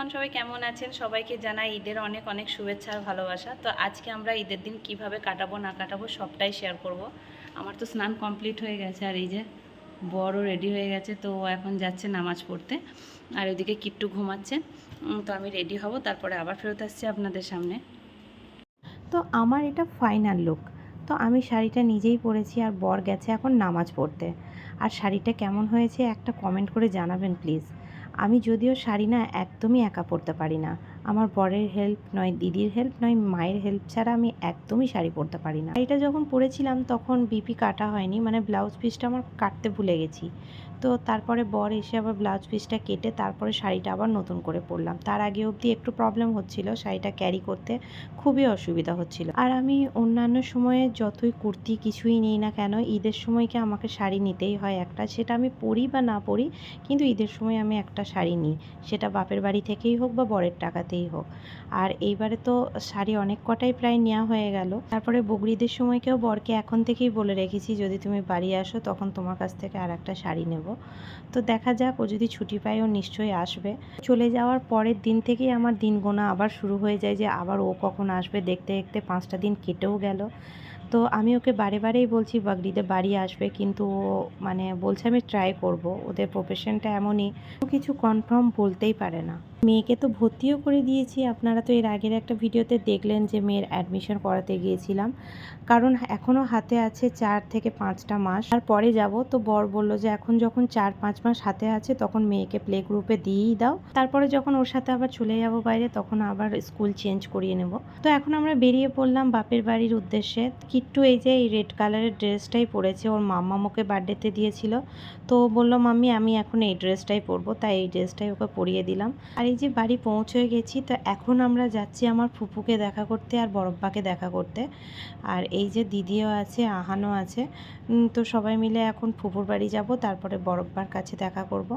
Everyone সবাই কেমন আছেন? সবাইকে জানাই ঈদের অনেক অনেক শুভেচ্ছা আর ভালোবাসা। তো আজকে আমরা ঈদের দিন কীভাবে কাটাবো, না কাটাবো সবটাই শেয়ার করব। আমার তো স্নান কমপ্লিট হয়ে গেছে আর এই যে বড় রেডি হয়ে গেছে, তো এখন যাচ্ছে নামাজ পড়তে। আর ওইদিকে কিট্টু ঘুমাচ্ছে। তো আমি রেডি হব, তারপরে আবার ফেরত আসছি আপনাদের সামনে। তো আমার এটা ফাইনাল লুক তো আমি শাড়িটা নিজেই পরেছি আর বর গেছে এখন নামাজ পড়তে। আর শাড়িটা কেমন হয়েছে একটা কমেন্ট করে জানাবেন প্লিজ আমি যদিও শাড়ি না একদমই একা পরতে পারি না। আমার বরের হেল্প নয়, দিদির হেল্প নয়, মায়ের হেল্প ছাড়া আমি একদমই শাড়ি পরতে পারি না। শাড়িটা যখন পরেছিলাম তখন বিপি কাটা হয়নি মানে ব্লাউজ পিসটা আমার কাটতে ভুলে গেছি। তো তারপরে বর এসে আবার ব্লাউজ পিসটা কেটে তারপরে শাড়িটা আবার নতুন করে পরলাম। তার আগে অবধি একটু প্রবলেম হচ্ছিল, শাড়িটা ক্যারি করতে খুবই অসুবিধা হচ্ছিল। আর আমি অন্যান্য সময়ে যতই কুর্তি কিছুই নিই না কেন, ঈদের সময়কে আমাকে শাড়ি নিতেই হয় একটা? সেটা আমি পরি বা না পরি, কিন্তু ঈদের সময় আমি একটা শাড়ি নিই। সেটা বাপের বাড়ি থেকেই হোক বা বরের টাকাতেই হোক। আর এইবারে তো শাড়ি অনেক কটাই প্রায় নেওয়া হয়ে গেল। তারপরে বগরিদের সময়কেও বরকে এখন থেকেই বলে রেখেছি, যদি তুমি বাড়ি আসো তখন তোমার কাছ থেকে আর একটা শাড়ি নেব। তো দেখা যাক, ও যদি ছুটি পায় ও নিশ্চয়ই আসবে। চলে যাওয়ার পরের দিন থেকেই আমার দিন গোনা আবার শুরু হয়ে যায় যে আবার ও কখন আসবে। দেখতে দেখতে পাঁচটা দিন কেটেও গেল। তো আমি ওকে বারে বারেই বলছি বাগরিতে বাড়ি আসবে। কিন্তু ও মানে বলছে, আমি ট্রাই করব। ওদের প্রফেশনটা এমনই কিছু কনফার্ম বলতেই পারে না। মেয়েকে তো ভর্তিও করে দিয়েছি। আপনারা তো এর আগের একটা ভিডিওতে দেখলেন যে মেয়ের অ্যাডমিশন করাতে গিয়েছিলাম। কারণ এখনও হাতে আছে চার থেকে পাঁচটা মাস। আর পরে যাব। তো বর বলল যে এখন যখন চার পাঁচ মাস হাতে আছে তখন মেয়েকে প্লে গ্রুপে দিয়েই দাও। তারপরে যখন ওর সাথে আবার চলে যাব বাইরে তখন আবার স্কুল চেঞ্জ করিয়ে নেব। তো এখন আমরা বেরিয়ে পড়লাম বাপের বাড়ির উদ্দেশ্যে। কিট্টু এই যে এই রেড কালারের ড্রেসটাই পরেছে। ওর মাম্মা মোকে বার্থডেতে দিয়েছিল। তো বলল, মাম্মি, আমি এখন এই ড্রেসটাই পরবো। তাই এই ড্রেসটাই ওকে পরিয়ে দিলাম। আর এই যে বাড়ি পৌঁছে গেছি, তো এখন আমরা যাচ্ছি আমার ফুপুকে দেখা করতে আর বড়ব্বাকে দেখা করতে। আর এই যে দিদিও আছে, আহানও আছে তো সবাই মিলে এখন ফুপুর বাড়ি যাব, তারপরে বরব্বার কাছে দেখা করব।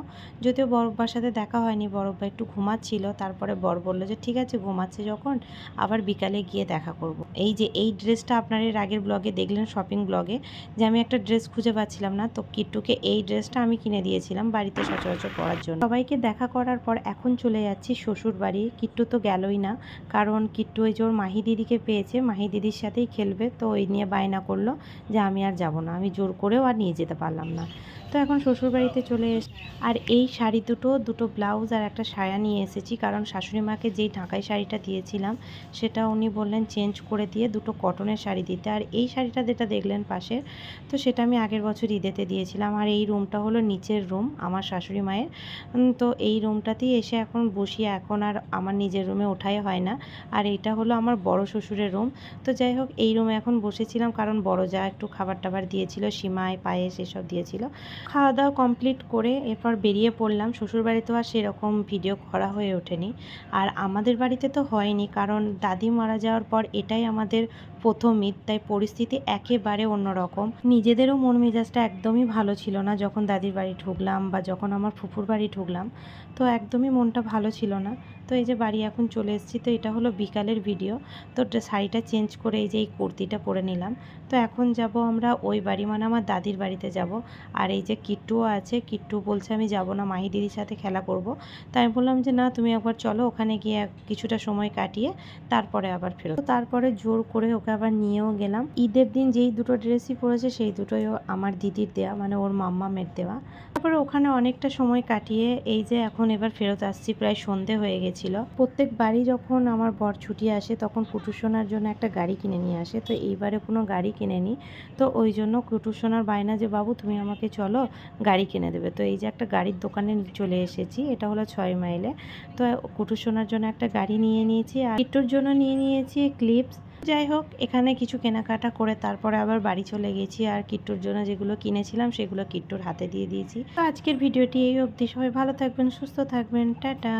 যদিও বরব্বার সাথে দেখা হয়নি বরব্বা একটু ঘুমাচ্ছিল, তারপরে বর বলল যে, ঠিক আছে, ঘুমাচ্ছে যখন, আবার বিকালে গিয়ে দেখা করব। এই যে, এই ড্রেসটা আপনার এর আগের ব্লগে দেখলেন, শপিং ব্লগে, যে আমি একটা ড্রেস খুঁজে পাচ্ছিলাম না, তো কিট্টুকে এই ড্রেসটা আমি কিনে দিয়েছিলাম বাড়িতে সচরাচর পরার জন্য। সবাইকে দেখা করার পর এখন চলে যাচ্ছি শ্বশুর বাড়ি। কিট্টু তো গেলই না, কারণ কিট্টু ওই ওর মাহি দিদিকে পেয়েছে, মাহি দিদির সাথেই খেলবে, তো ওই নিয়ে বায়না করল যে আমি আর যাব না। আমি জোর করেও আর নিয়ে যেতে পারলাম না। তো এখন শ্বশুরবাড়িতে চলে এস, আর এই শাড়ি দুটো দুটো ব্লাউজ আর একটা সায়া নিয়ে এসেছি। কারণ শাশুড়ি মাকে যেই ঢাকাই শাড়িটা দিয়েছিলাম, সেটা উনি বললেন চেঞ্জ করে দিয়ে দুটো কটনের শাড়ি দিতে। আর এই শাড়িটা যেটা দেখলেন পাশের, তো সেটা আমি আগের বছর ঈদেতে দিয়েছিলাম। আর এই রুমটা হলো নিচের রুম, আমার শাশুড়ি মায়ের। তো এই রুমটাতেই এসে এখন বসি। এখন আর আমার নিজের রুমে ওঠাই হয় না। আর এটা হলো আমার বড় শ্বশুরের রুম। তো যাই হোক, এই রুমে এখন বসেছিলাম। কারণ বড় যা একটু খাবার টাবার দিয়েছিল সীমায় পায়েস এসব দিয়েছিল। খাওয়া দাওয়া কমপ্লিট করে এরপর বেরিয়ে পড়লাম। শ্বশুরবাড়িতেও আর সেরকম ভিডিও করা হয়ে ওঠেনি। আর আমাদের বাড়িতে তো হয়নি, কারণ দাদি মারা যাওয়ার পর এটাই আমাদের প্রথম ঈদ, তাই পরিস্থিতি একেবারে অন্যরকম। নিজেদেরও মন মেজাজটা একদমই ভালো ছিল না যখন দাদির বাড়ি ঢুকলাম বা যখন আমার ফুফুর বাড়ি ঢুকলাম। তো একদমই মনটা ভালো ছিল না। তো এই যে বাড়ি এখন চলে এসেছি, তো এটা হলো বিকালের ভিডিও তো শাড়িটা চেঞ্জ করে এই যে এই কুর্তিটা পরে নিলাম। তো এখন যাব আমরা ওই বাড়ি মানে আমার দাদির বাড়িতে যাব। আর এই যে কিট্টুও আছে, কিট্টু বলছে, আমি যাব না, মাহি দিদির সাথে খেলা করব। তাই আমি বললাম যে, না, তুমি একবার চলো, ওখানে গিয়ে কিছুটা সময় কাটিয়ে তারপরে আবার ফেরত। তো তারপরে জোর করে ওকে আবার নিয়েও গেলাম। ঈদের দিন যেই দুটো ড্রেসই পরেছে, সেই দুটোই আমার দিদির দেওয়া মানে ওর মাম্মা মাম্মামের দেওয়া তারপরে ওখানে অনেকটা সময় কাটিয়ে এই যে এখন এবার ফেরত আসছি, প্রায় সন্ধে হয়ে গেছিল। প্রত্যেক বাড়ি যখন আমার বর ছুটি আসে, তখন কুটুসোনার জন্য একটা গাড়ি কিনে নিয়ে আসে। তো এইবারে কোনো গাড়ি কিনেনি। তো ওই জন্য কুটুসোনার বায়না যে, বাবু, তুমি আমাকে চলো, গাড়ি কিনে দেবে। তো এই যে একটা গাড়ির দোকানে চলে এসেছি, এটা হলো ছয় মাইলে। তো কুটুসোনার জন্য একটা গাড়ি নিয়ে নিয়েছি, আর কিট্টুর জন্য নিয়ে নিয়েছি ক্লিপস যাই হোক, এখানে কিছু কেনাকাটা করে তারপরে আবার বাড়ি চলে গেছি আর কিট্টুর জন্য যেগুলো কিনেছিলাম সেগুলো কিট্টুর হাতে দিয়ে দিয়েছি। তো আজকের ভিডিওটি এই অবধি। সবাই ভালো থাকবেন, সুস্থ থাকবেন। টাটা।